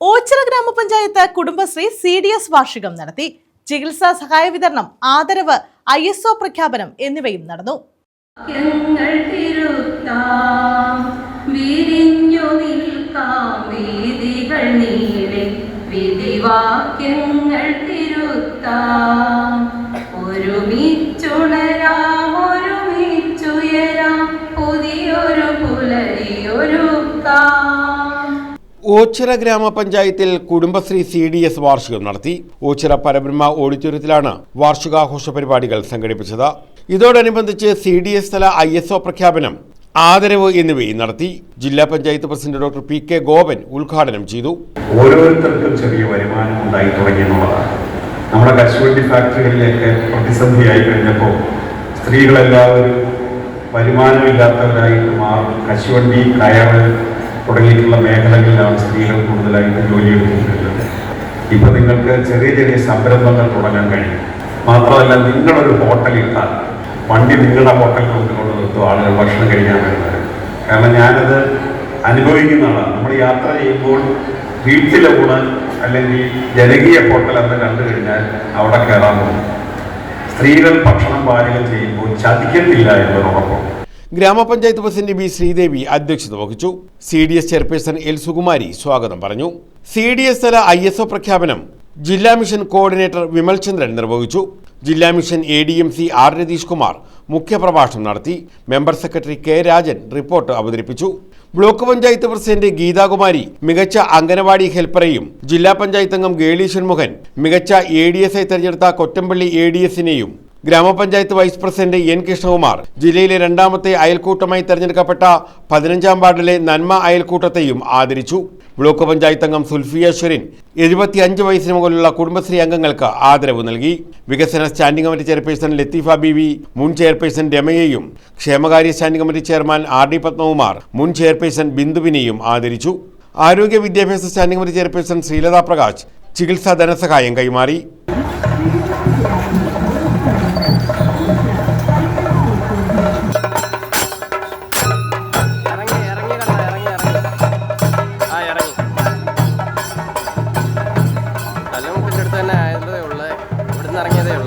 ഓച്ചിറ ഗ്രാമപഞ്ചായത്ത് Kudumbashree C D S വാർഷികം നടത്തി. ചികിത്സാ സഹായ വിതരണം ആദരവ് ഐ എസ് ഒ പ്രഖ്യാപനം എന്നിവയും നടന്നു. വിധിവാക്യങ്ങൾ തിരുത്താം. ഓച്ചിറ ഗ്രാമപഞ്ചായത്തിൽ കുടുംബശ്രീ സി ഡി എസ് വാർഷികം നടത്തി. ഓച്ചിറ പരബ്രഹ്മ ഓഡിറ്റോറിയത്തിലാണ് വാർഷികാഘോഷ പരിപാടികൾ സംഘടിപ്പിച്ചത്. ഇതോടനുബന്ധിച്ച് സി ഡി എസ് തല ഐ എസ് ഒ പ്രഖ്യാപനം ആദരവ് എന്നിവയും നടത്തി. ജില്ലാ panchayat president doctor P K Gopan ഉദ്ഘാടനം ചെയ്തു. ഓരോരുത്തർക്കും ചെറിയ വരുമാനം ഉണ്ടായി തുടങ്ങി എന്നുള്ളതാണ്. നമ്മുടെ കശുവണ്ടി ഫാക്ടറികളിലേക്ക് പ്രതിസന്ധിയായി കഴിഞ്ഞപ്പോൾ സ്ത്രീകളെല്ലാവരും വരുമാനമില്ലാത്തവരായിട്ട് മാറും. കശുവണ്ടി കയറ് തുടങ്ങിയിട്ടുള്ള മേഖലകളിലാണ് സ്ത്രീകൾ കൂടുതലായിട്ട് ജോലി എടുത്തിട്ടുള്ളത്. ഇപ്പൊ നിങ്ങൾക്ക് ചെറിയ ചെറിയ സംരംഭങ്ങൾ തുടങ്ങാൻ കഴിയും. മാത്രമല്ല നിങ്ങളൊരു ഹോട്ടൽ ഇട്ടാൽ വണ്ടി നിങ്ങളുടെ ഹോട്ടലിൽ കൊണ്ടുകൊണ്ട് നിർത്തും ആളുകൾ ഭക്ഷണം കഴിക്കാൻ വരുന്നത് കാരണം ഞാനത് അനുഭവിക്കുന്ന ആളാണ്. നമ്മൾ യാത്ര ചെയ്യുമ്പോൾ വീട്ടിലെ ഊണ് അല്ലെങ്കിൽ ജനകീയ ഹോട്ടൽ എന്ന് കണ്ടു കഴിഞ്ഞാൽ അവിടെ കയറാൻ പോകും. സ്ത്രീകൾ ഭക്ഷണം പാചകം ചെയ്യുമ്പോൾ ചതിക്കത്തില്ല എന്നൊരു ഉറപ്പുണ്ട്. ഗ്രാമപഞ്ചായത്ത് പ്രസിഡന്റ് ബി ശ്രീദേവി അധ്യക്ഷത വഹിച്ചു. C D S chairperson L Sukumari സ്വാഗതം പറഞ്ഞു. സി ഡി എസ് തല ഐ എസ് ഒ പ്രഖ്യാപനം ജില്ലാ മിഷൻ കോർഡിനേറ്റർ വിമൽചന്ദ്രൻ നിർവഹിച്ചു. ജില്ലാ mission A D M C R Ratheesh Kumar മുഖ്യപ്രഭാഷണം നടത്തി. Member secretary K Rajan report അവതരിപ്പിച്ചു. ബ്ലോക്ക് പഞ്ചായത്ത് പ്രസിഡന്റ് ഗീതാകുമാരി മികച്ച അംഗനവാടി ഹെൽപ്പറെയും ജില്ലാ പഞ്ചായത്ത് അംഗം ഗേളി ഷൺമുഖൻ മികച്ച എ ഡി എസ് ഐ തെരഞ്ഞെടുത്ത കൊറ്റമ്പള്ളി എ ഡി എസിനെയും ഗ്രാമപഞ്ചായത്ത് വൈസ് പ്രസിഡന്റ് എൻ കൃഷ്ണകുമാർ. ജില്ലയിലെ രണ്ടാമത്തെ അയൽക്കൂട്ടമായി തെരഞ്ഞെടുക്കപ്പെട്ട പതിനഞ്ചാം വാർഡിലെ നന്മ അയൽക്കൂട്ടത്തെയും ആദരിച്ചു. ബ്ലോക്ക് പഞ്ചായത്ത് അംഗം സുൽഫിയ ഷെറിൻ എഴുപത്തിയഞ്ച് വയസ്സിന് മുകളിലുള്ള കുടുംബശ്രീ അംഗങ്ങൾക്ക് ആദരവ് നൽകി. വികസന standing committee chairperson Latheefa BV മുൻ ചെയർപേഴ്സൺ രമയെയും ക്ഷേമകാര്യ standing committee chairman R D Padmakumar മുൻ ചെയർപേഴ്സൺ ബിന്ദുവിനെയും ആദരിച്ചു. ആരോഗ്യ വിദ്യാഭ്യാസ standing committee chairperson Sreelatha Prakash ചികിത്സാ ധനസഹായം കൈമാറി.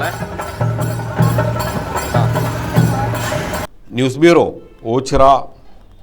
ഇവിടുന്ന് ഉള്ളേ ന്യൂസ് ബ്യൂറോ ഓച്ചിറ